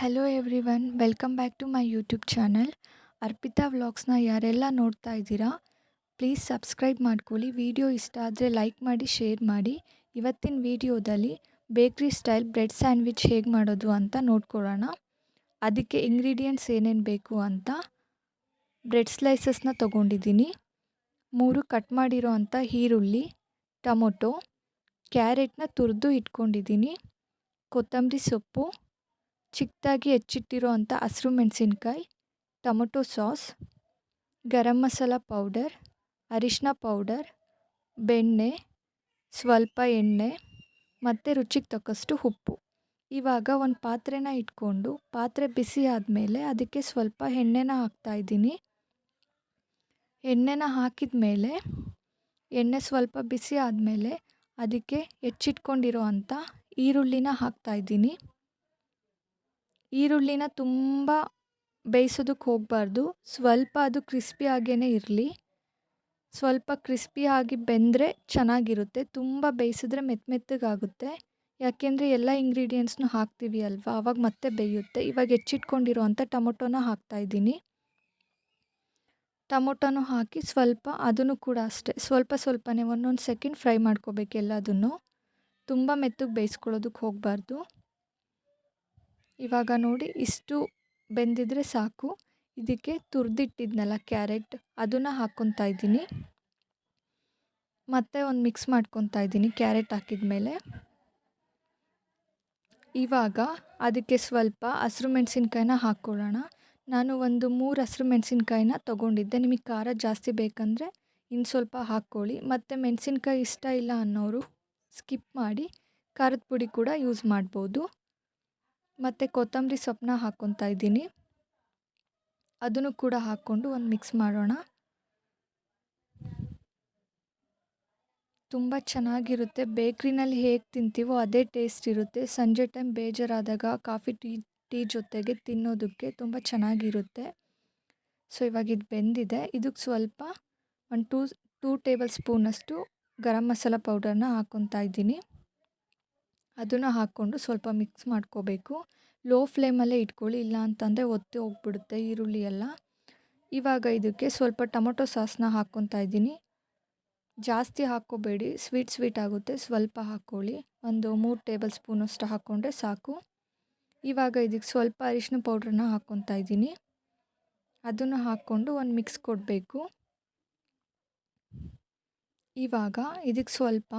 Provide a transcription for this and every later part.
Hello everyone welcome back to my YouTube channel Arpita ವ್ಲಾಗ್ಸ್ನ ಯಾರೆಲ್ಲ ನೋಡ್ತಾ ಇದ್ದೀರಾ ಪ್ಲೀಸ್ ಸಬ್ಸ್ಕ್ರೈಬ್ ಮಾಡ್ಕೊಳ್ಳಿ. ವಿಡಿಯೋ ಇಷ್ಟ ಆದರೆ ಲೈಕ್ ಮಾಡಿ ಶೇರ್ ಮಾಡಿ. ಇವತ್ತಿನ ವಿಡಿಯೋದಲ್ಲಿ ಬೇಕ್ರಿ ಸ್ಟೈಲ್ ಬ್ರೆಡ್ ಸ್ಯಾಂಡ್ವಿಚ್ ಹೇಗೆ ಮಾಡೋದು ಅಂತ ನೋಡ್ಕೊಳ್ಳೋಣ. ಅದಕ್ಕೆ ಇಂಗ್ರೀಡಿಯೆಂಟ್ಸ್ ಏನೇನು ಬೇಕು ಅಂತ ಬ್ರೆಡ್ ಸ್ಲೈಸಸ್ನ ತೊಗೊಂಡಿದ್ದೀನಿ. ಮೂರು ಕಟ್ ಮಾಡಿರೋ ಅಂಥ ಈರುಳ್ಳಿ, ಟೊಮೊಟೊ, ಕ್ಯಾರೆಟ್ನ ತುರಿದು ಇಟ್ಕೊಂಡಿದ್ದೀನಿ. ಕೊತ್ತಂಬರಿ ಸೊಪ್ಪು ಚಿಕ್ಕದಾಗಿ ಹೆಚ್ಚಿಟ್ಟಿರೋ ಅಂಥ ಹಸಿರು ಮೆಣಸಿನ್ಕಾಯಿ, tomato sauce, garam masala powder ಅರಿಶಿನ ಪೌಡರ್, ಬೆಣ್ಣೆ, ಸ್ವಲ್ಪ ಎಣ್ಣೆ ಮತ್ತು ರುಚಿಗೆ ತಕ್ಕಷ್ಟು ಉಪ್ಪು. ಇವಾಗ ಒಂದು ಪಾತ್ರೆನ ಇಟ್ಕೊಂಡು ಪಾತ್ರೆ ಬಿಸಿ ಆದಮೇಲೆ ಅದಕ್ಕೆ ಸ್ವಲ್ಪ ಎಣ್ಣೆನ ಹಾಕ್ತಾಯಿದ್ದೀನಿ ಎಣ್ಣೆನ ಹಾಕಿದ ಮೇಲೆ ಎಣ್ಣೆ ಸ್ವಲ್ಪ ಬಿಸಿ ಆದಮೇಲೆ ಅದಕ್ಕೆ ಹೆಚ್ಚಿಟ್ಕೊಂಡಿರೋ ಅಂಥ ಈರುಳ್ಳಿನ ಹಾಕ್ತಾಯಿದ್ದೀನಿ ಈರುಳ್ಳಿನ ತುಂಬ ಬೇಯಿಸೋದಕ್ಕೆ ಹೋಗಬಾರ್ದು. ಸ್ವಲ್ಪ ಅದು ಕ್ರಿಸ್ಪಿ ಆಗೇ ಇರಲಿ. ಸ್ವಲ್ಪ ಕ್ರಿಸ್ಪಿಯಾಗಿ ಬೆಂದರೆ ಚೆನ್ನಾಗಿರುತ್ತೆ. ತುಂಬ ಬೇಯಿಸಿದ್ರೆ ಮೆತ್ತ ಮೆತ್ತಗಾಗುತ್ತೆ. ಯಾಕೆಂದರೆ ಎಲ್ಲ ಇಂಗ್ರೀಡಿಯೆಂಟ್ಸ್ನು ಹಾಕ್ತೀವಿ ಅಲ್ವಾ? ಆವಾಗ ಮತ್ತೆ ಬೇಯುತ್ತೆ. ಇವಾಗ ಹೆಚ್ಚಿಟ್ಕೊಂಡಿರೋ ಅಂಥ ಟೊಮೊಟೊನ ಹಾಕ್ತಾಯಿದ್ದೀನಿ ಟೊಮೊಟೊನೂ ಹಾಕಿ ಸ್ವಲ್ಪ ಅದನ್ನು ಕೂಡ ಅಷ್ಟೇ. ಸ್ವಲ್ಪ ಸ್ವಲ್ಪನೇ ಒಂದೊಂದು ಸೆಕೆಂಡ್ ಫ್ರೈ ಮಾಡ್ಕೋಬೇಕು ಎಲ್ಲದನ್ನು. ತುಂಬ ಮೆತ್ತಗೆ ಬೇಯಿಸ್ಕೊಳ್ಳೋದಕ್ಕೆ ಹೋಗಬಾರ್ದು. ಇವಾಗ ನೋಡಿ ಇಷ್ಟು ಬೆಂದಿದ್ರೆ ಸಾಕು. ಇದಕ್ಕೆ ತುರಿದಿಟ್ಟಿದ್ನಲ್ಲ ಕ್ಯಾರೆಟ್. ಅದನ್ನು ಹಾಕ್ಕೊತಾ ಇದ್ದೀನಿ. ಮತ್ತೆ ಒಂದು ಮಿಕ್ಸ್ ಮಾಡ್ಕೊತಾ ಇದ್ದೀನಿ ಕ್ಯಾರೆಟ್ ಹಾಕಿದ ಮೇಲೆ ಇವಾಗ ಅದಕ್ಕೆ ಸ್ವಲ್ಪ ಹಸಿರು ಮೆಣಸಿನ್ಕಾಯಿನ ಹಾಕ್ಕೊಳ್ಳೋಣ ನಾನು ಒಂದು ಮೂರು ಹಸಿರು ಮೆಣಸಿನ್ಕಾಯಿನ ತೊಗೊಂಡಿದ್ದೆ. ನಿಮಗೆ ಖಾರ ಜಾಸ್ತಿ ಬೇಕಂದರೆ ಇನ್ನು ಸ್ವಲ್ಪ ಹಾಕ್ಕೊಳ್ಳಿ. ಮತ್ತು ಮೆಣಸಿನ್ಕಾಯಿ ಇಷ್ಟ ಇಲ್ಲ ಅನ್ನೋರು ಸ್ಕಿಪ್ ಮಾಡಿ ಖಾರದ ಪುಡಿ ಕೂಡ ಯೂಸ್ ಮಾಡ್ಬೋದು. ಮತ್ತು ಕೊತ್ತಂಬರಿ ಸೊಪ್ಪನ್ನ ಹಾಕ್ಕೊತಾ ಇದ್ದೀನಿ. ಅದನ್ನು ಕೂಡ ಹಾಕ್ಕೊಂಡು ಒಂದು ಮಿಕ್ಸ್ ಮಾಡೋಣ. ತುಂಬ ಚೆನ್ನಾಗಿರುತ್ತೆ. ಬೇಕ್ರಿನಲ್ಲಿ ಹೇಗೆ ತಿಂತೀವೋ ಅದೇ ಟೇಸ್ಟ್ ಇರುತ್ತೆ. ಸಂಜೆ ಟೈಮ್ ಬೇಜಾರಾದಾಗ ಕಾಫಿ, ಟೀ ಟೀ ಜೊತೆಗೆ ತಿನ್ನೋದಕ್ಕೆ ತುಂಬ ಚೆನ್ನಾಗಿರುತ್ತೆ. ಸೊ, ಇವಾಗ ಇದು ಬೆಂದಿದೆ. ಇದಕ್ಕೆ ಸ್ವಲ್ಪ ಒಂದು ಟೂ ಟೂ ಟೇಬಲ್ ಸ್ಪೂನಷ್ಟು ಗರಂ ಮಸಾಲ ಪೌಡರ್ನ ಹಾಕ್ಕೊತಾ ಇದ್ದೀನಿ. ಅದನ್ನು ಹಾಕ್ಕೊಂಡು ಸ್ವಲ್ಪ ಮಿಕ್ಸ್ ಮಾಡ್ಕೋಬೇಕು. ಲೋ ಫ್ಲೇಮಲ್ಲೇ ಇಟ್ಕೊಳ್ಳಿ ಇಲ್ಲ ಅಂತಂದರೆ ಒತ್ತಿ ಹೋಗ್ಬಿಡುತ್ತೆ ಈರುಳ್ಳಿ ಎಲ್ಲ. ಇವಾಗ ಇದಕ್ಕೆ ಸ್ವಲ್ಪ ಟೊಮೊಟೊ ಸಾಸ್ನ ಹಾಕ್ಕೊತಾ ಇದ್ದೀನಿ. ಜಾಸ್ತಿ ಹಾಕ್ಕೋಬೇಡಿ, ಸ್ವೀಟ್ ಸ್ವೀಟ್ ಆಗುತ್ತೆ, ಸ್ವಲ್ಪ ಹಾಕ್ಕೊಳ್ಳಿ. ಒಂದು ಮೂರು ಟೇಬಲ್ ಸ್ಪೂನಷ್ಟು ಹಾಕ್ಕೊಂಡ್ರೆ ಸಾಕು. ಇವಾಗ ಇದಕ್ಕೆ ಸ್ವಲ್ಪ ಅರಿಶಿನ ಪೌಡ್ರನ್ನ ಹಾಕ್ಕೊತಾ ಇದ್ದೀನಿ. ಅದನ್ನು ಹಾಕ್ಕೊಂಡು ಒಂದು ಮಿಕ್ಸ್ ಕೊಡಬೇಕು. ಇವಾಗ ಇದಕ್ಕೆ ಸ್ವಲ್ಪ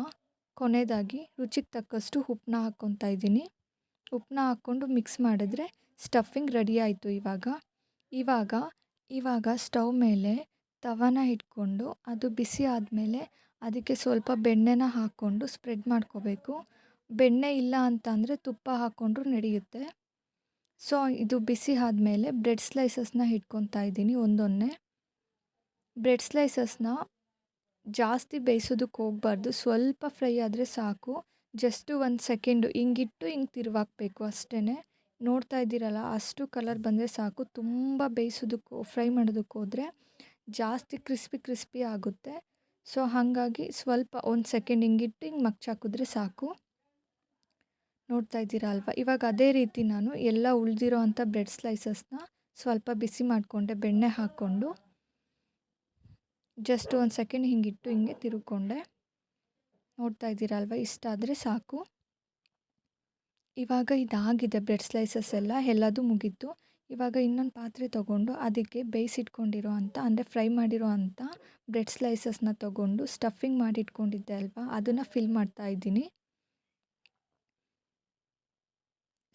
ಕೊನೆಯದಾಗಿ ರುಚಿಗೆ ತಕ್ಕಷ್ಟು ಉಪ್ಪನ್ನ ಹಾಕ್ಕೊತಾ ಇದ್ದೀನಿ. ಉಪ್ಪನ್ನ ಹಾಕ್ಕೊಂಡು ಮಿಕ್ಸ್ ಮಾಡಿದ್ರೆ ಸ್ಟಫಿಂಗ್ ರೆಡಿ ಆಯಿತು ಇವಾಗ. ಇವಾಗ ಇವಾಗ ಸ್ಟವ್ ಮೇಲೆ ತವನ ಇಟ್ಕೊಂಡು ಅದು ಬಿಸಿ ಆದಮೇಲೆ ಅದಕ್ಕೆ ಸ್ವಲ್ಪ ಬೆಣ್ಣೆನ ಹಾಕ್ಕೊಂಡು ಸ್ಪ್ರೆಡ್ ಮಾಡ್ಕೋಬೇಕು. ಬೆಣ್ಣೆ ಇಲ್ಲ ಅಂತಂದರೆ ತುಪ್ಪ ಹಾಕ್ಕೊಂಡ್ರೂ ನಡೆಯುತ್ತೆ. ಸೊ ಇದು ಬಿಸಿ ಆದಮೇಲೆ ಬ್ರೆಡ್ ಸ್ಲೈಸಸ್ನ ಇಟ್ಕೊತಾ ಇದ್ದೀನಿ ಒಂದೊಂದೇ ಬ್ರೆಡ್ ಸ್ಲೈಸಸ್ನ ಜಾಸ್ತಿ ಬೇಯಿಸೋದಕ್ಕೆ ಹೋಗ್ಬಾರ್ದು. ಸ್ವಲ್ಪ ಫ್ರೈ ಆದರೆ ಸಾಕು. ಜಸ್ಟು ಒಂದು ಸೆಕೆಂಡು. ಹಿಂಗಿಟ್ಟು ಹಿಂಗೆ ತಿರುವಾಕ್ಬೇಕು ಅಷ್ಟೇ ನೋಡ್ತಾ ಇದ್ದೀರಲ್ಲ, ಅಷ್ಟು ಕಲರ್ ಬಂದರೆ ಸಾಕು. ತುಂಬ ಬೇಯಿಸೋದಕ್ಕೆ, ಫ್ರೈ ಮಾಡೋದಕ್ಕೆ ಹೋದರೆ ಜಾಸ್ತಿ ಕ್ರಿಸ್ಪಿ ಕ್ರಿಸ್ಪಿ ಆಗುತ್ತೆ. ಸೊ, ಹಾಗಾಗಿ ಸ್ವಲ್ಪ ಒಂದು ಸೆಕೆಂಡ್ ಹಿಂಗಿಟ್ಟು ಹಿಂಗೆ ಮಗ್ಚಾಕಿದ್ರೆ ಸಾಕು. ನೋಡ್ತಾ ಇದ್ದೀರಾ ಅಲ್ವಾ? ಇವಾಗ ಅದೇ ರೀತಿ ನಾನು ಎಲ್ಲ ಉಳಿದಿರೋ ಅಂಥ ಬ್ರೆಡ್ ಸ್ಲೈಸಸ್ನ ಸ್ವಲ್ಪ ಬಿಸಿ ಮಾಡಿಕೊಂಡೆ, ಬೆಣ್ಣೆ ಹಾಕ್ಕೊಂಡು. ಜಸ್ಟ್ ಒಂದು ಸೆಕೆಂಡ್ ಹಿಂಗಿಟ್ಟು ಹಿಂಗೆ ತಿರುಕೊಂಡೆ. ನೋಡ್ತಾ ಇದ್ದೀರಲ್ವ? ಇಷ್ಟಾದರೆ ಸಾಕು. ಇವಾಗ ಇದಾಗಿದೆ ಬ್ರೆಡ್ ಸ್ಲೈಸಸ್ ಎಲ್ಲ. ಎಲ್ಲದೂ ಮುಗೀತು. ಇವಾಗ ಇನ್ನೊಂದು ಪಾತ್ರೆ ತೊಗೊಂಡು ಅದಕ್ಕೆ ಬೇಯಿಸಿಟ್ಕೊಂಡಿರೋ ಅಂಥ ಅಂದರೆ ಫ್ರೈ ಮಾಡಿರೋ ಅಂಥ ಬ್ರೆಡ್ ಸ್ಲೈಸಸ್ನ ತೊಗೊಂಡು ಸ್ಟಫಿಂಗ್ ಮಾಡಿ ಇಟ್ಕೊಂಡಿದ್ದೆ ಅಲ್ವಾ? ಅದನ್ನು ಫಿಲ್ ಮಾಡ್ತಾ ಇದ್ದೀನಿ.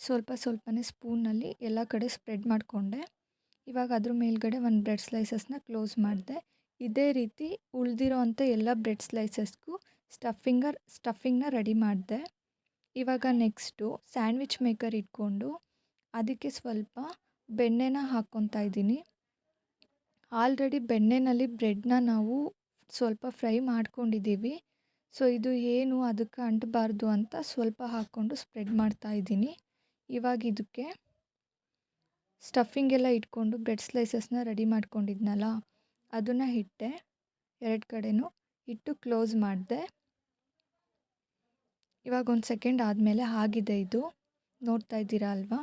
ಸ್ವಲ್ಪ ಸ್ವಲ್ಪನೇ ಸ್ಪೂನಲ್ಲಿ ಎಲ್ಲ ಕಡೆ ಸ್ಪ್ರೆಡ್ ಮಾಡಿಕೊಂಡೆ. ಇವಾಗ ಅದ್ರ ಮೇಲ್ಗಡೆ ಒಂದು ಬ್ರೆಡ್ ಸ್ಲೈಸಸ್ನ ಕ್ಲೋಸ್ ಮಾಡಿದೆ. ಇದೇ ರೀತಿ ಉಳಿದಿರೋ ಅಂಥ ಎಲ್ಲ ಬ್ರೆಡ್ ಸ್ಲೈಸಸ್ಗೂ ಸ್ಟಫಿಂಗರ್, ಸ್ಟಫಿಂಗ್ನ ರೆಡಿ ಮಾಡಿದೆ. ಇವಾಗ ನೆಕ್ಸ್ಟು ಸ್ಯಾಂಡ್ವಿಚ್ ಮೇಕರ್ ಇಟ್ಕೊಂಡು ಅದಕ್ಕೆ ಸ್ವಲ್ಪ ಬೆಣ್ಣೆನ ಹಾಕ್ಕೊತಾ ಇದ್ದೀನಿ. ಆಲ್ರೆಡಿ ಬೆಣ್ಣೆನಲ್ಲಿ ಬ್ರೆಡ್ನ ನಾವು ಸ್ವಲ್ಪ ಫ್ರೈ ಮಾಡ್ಕೊಂಡಿದ್ದೀವಿ. ಸೊ, ಇದು ಏನು ಅದಕ್ಕೆ ಅಂಟಬಾರ್ದು ಅಂತ ಸ್ವಲ್ಪ ಹಾಕ್ಕೊಂಡು ಸ್ಪ್ರೆಡ್ ಮಾಡ್ತಾ ಇದ್ದೀನಿ. ಇವಾಗ ಇದಕ್ಕೆ ಸ್ಟಫಿಂಗ್ ಎಲ್ಲ ಇಟ್ಕೊಂಡು ಬ್ರೆಡ್ ಸ್ಲೈಸಸ್ನ ರೆಡಿ ಮಾಡ್ಕೊಂಡಿದ್ನಲ್ಲ ಅದನ್ನು ಇಟ್ಟೆ ಎರಡು ಕಡೆಯೂ ಇಟ್ಟು ಕ್ಲೋಸ್ ಮಾಡಿದೆ. ಇವಾಗ ಒಂದು ಸೆಕೆಂಡ್ ಆದಮೇಲೆ ಆಗಿದೆ ಇದು. ನೋಡ್ತಾ ಇದ್ದೀರಾ ಅಲ್ವಾ?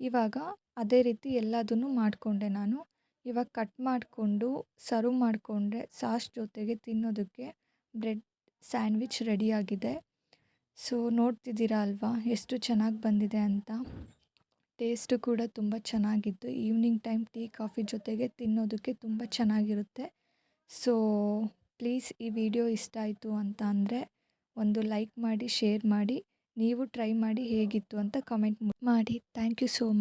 ಇವಾಗ ಅದೇ ರೀತಿ ಎಲ್ಲದನ್ನು ಮಾಡಿಕೊಂಡೆ ನಾನು. ಇವಾಗ ಕಟ್ ಮಾಡಿಕೊಂಡು ಸರ್ವ್ ಮಾಡಿಕೊಂಡ್ರೆ ಸಾಸ್ ಜೊತೆಗೆ ತಿನ್ನೋದಕ್ಕೆ ಬ್ರೆಡ್ ಸ್ಯಾಂಡ್ವಿಚ್ ರೆಡಿಯಾಗಿದೆ ಸೊ, ನೋಡ್ತಿದ್ದೀರಾ ಅಲ್ವಾ? ಎಷ್ಟು ಚೆನ್ನಾಗಿ ಬಂದಿದೆ ಅಂತ. ಟೇಸ್ಟು ಕೂಡ ತುಂಬ ಚೆನ್ನಾಗಿತ್ತು. ಈವ್ನಿಂಗ್ ಟೈಮ್ ಟೀ, ಕಾಫಿ ಜೊತೆಗೆ ತಿನ್ನೋದಕ್ಕೆ ತುಂಬ ಚೆನ್ನಾಗಿರುತ್ತೆ. ಸೊ, ಪ್ಲೀಸ್ ಈ ವಿಡಿಯೋ ಇಷ್ಟ ಆಯಿತು ಅಂತ ಅಂದರೆ ಒಂದು ಲೈಕ್ ಮಾಡಿ, ಶೇರ್ ಮಾಡಿ. ನೀವು ಟ್ರೈ ಮಾಡಿ ಹೇಗಿತ್ತು ಅಂತ ಕಮೆಂಟ್ ಮಾಡಿ. Thank you so much.